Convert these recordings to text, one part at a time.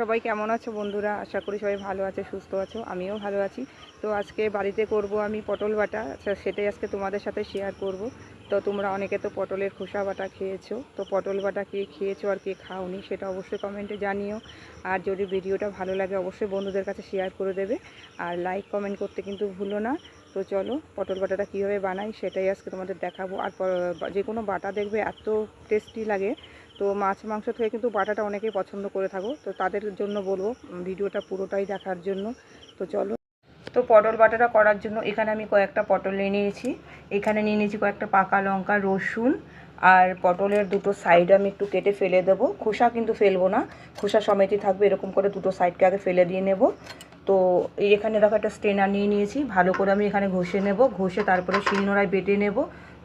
সবাই কেমন আছো বন্ধুরা? আশা করি সবাই ভালো আছে সুস্থ আছো আমিও ভালো আছি। তো আজকে বাড়িতে করব আমি পটল বাটা আচ্ছা, সেটাই আজকে তোমাদের সাথে শেয়ার করব। তো তোমরা অনেকে তো পটলের খোসা বাটা খেয়েছো তো পটল বাটা কে খেয়েছো আর কে খাওনি সেটা অবশ্যই কমেন্টে জানিও। আর যদি ভিডিওটা ভালো লাগে অবশ্যই বন্ধুদের কাছে শেয়ার করে দেবে। আর লাইক কমেন্ট করতে কিন্তু ভুলো না। তো চলো পটল বাটাটা কীভাবে বানাই সেটাই আজকে তোমাদের দেখাবো। আর যে কোনো বাটা দেখবে এত টেস্টি লাগে তো মাছ মাংস থেকে কিন্তু বাটাটা অনেকেই পছন্দ করে থাকো। তো তাদের জন্য বলব ভিডিওটা পুরোটাই দেখার জন্য। তো চলো। তো পটল বাটাটা করার জন্য এখানে আমি কয়েকটা পটল নিয়ে নিয়েছি। এখানে নিয়ে নিয়েছি কয়েকটা পাকা লঙ্কা, রসুন আর পটলের দুটো সাইড আমি একটু কেটে ফেলে দেবো। খোসা কিন্তু ফেলব না, খোসা সমেতই থাকবে, এরকম করে দুটো সাইডকে আগে ফেলে দিয়ে নেব। তো এখানে দেখো একটা স্টেনার নিয়ে নিয়েছি, ভালো করে আমি এখানে ঘষে নেব। ঘষে তারপরে শিলনোড়ায় বেটে নেব।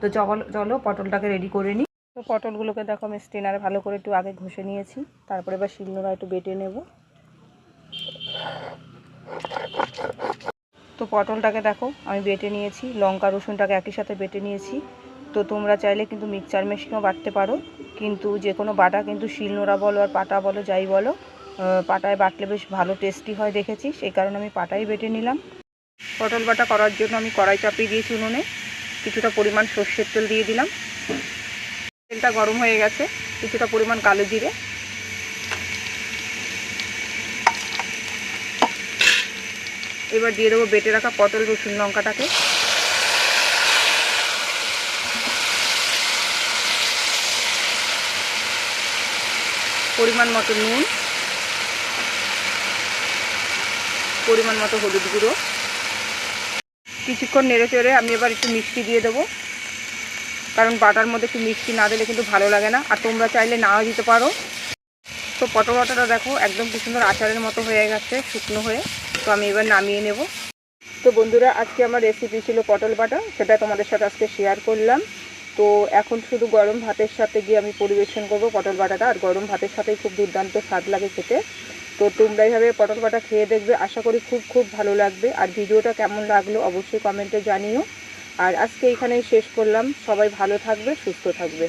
তো চলো চলো পটলটাকে রেডি করে নিই তো পটলগুলোকে দেখো আমি স্টেনারে ভালো করে একটু আগে ঘষে নিয়েছি। তারপরে এবার শিলনোড়া একটু বেটে নেব। তো পটলটাকে দেখো আমি বেটে নিয়েছি, লঙ্কা, রসুনটাকে একই সাথে বেটে নিয়েছি। তো তোমরা চাইলে কিন্তু মিক্সচার মেশিনেও বাটতে পারো, কিন্তু যে কোনো বাটা কিন্তু শিলনোড়া বলো আর পাটা বলো, যাই বলো পাটায় বাটলে বেশ ভালো টেস্টি হয় দেখেছি, সেই কারণে আমি পাটাই বেটে নিলাম। পটল বাটা করার জন্য আমি কড়াই চাপিয়ে দিয়েছি উনুনে, কিছুটা পরিমাণ সর্ষের তেল দিয়ে দিলাম। তেলটা গরম হয়ে গেছে, কিছুটা পরিমাণ কালো জিরে। এবার দিয়ে দেবো বেটে রাখা পটল রসুন লঙ্কাটাকে। পরিমাণ মতো নুন, পরিমাণ মতো হলুদ গুঁড়ো। কিছুক্ষণ নেড়ে চেড়ে আমি এবার একটু মিষ্টি দিয়ে দেবো। কারণ বাটার মধ্যে একটু মিষ্টি না দিলে কিন্তু ভালো লাগে না। আর তোমরা চাইলে নাও দিতে পারো। তো পটল বাটাটা দেখো, একদম কি সুন্দর আচারের মতো হয়ে গেছে, শুকনো হয়ে। তো আমি এবার নামিয়ে নেব। তো বন্ধুরা, আজকে আমার রেসিপি ছিল পটল বাটা, সেটা তোমাদের সাথে আজকে শেয়ার করলাম। তো এখন শুধু গরম ভাতের সাথে গিয়ে আমি পরিবেশন করব পটল বাটাটা, আর গরম ভাতের সাথেই খুব দুর্দান্ত স্বাদ লাগে খেতে। তো তোমরা এইভাবে পটল বাটা খেয়ে দেখবে, আশা করি খুব খুব ভালো লাগবে। আর ভিডিওটা কেমন লাগল অবশ্যই কমেন্টে জানিও। আর আজকে এখানেই শেষ করলাম। সবাই ভালো থাকবে সুস্থ থাকবে।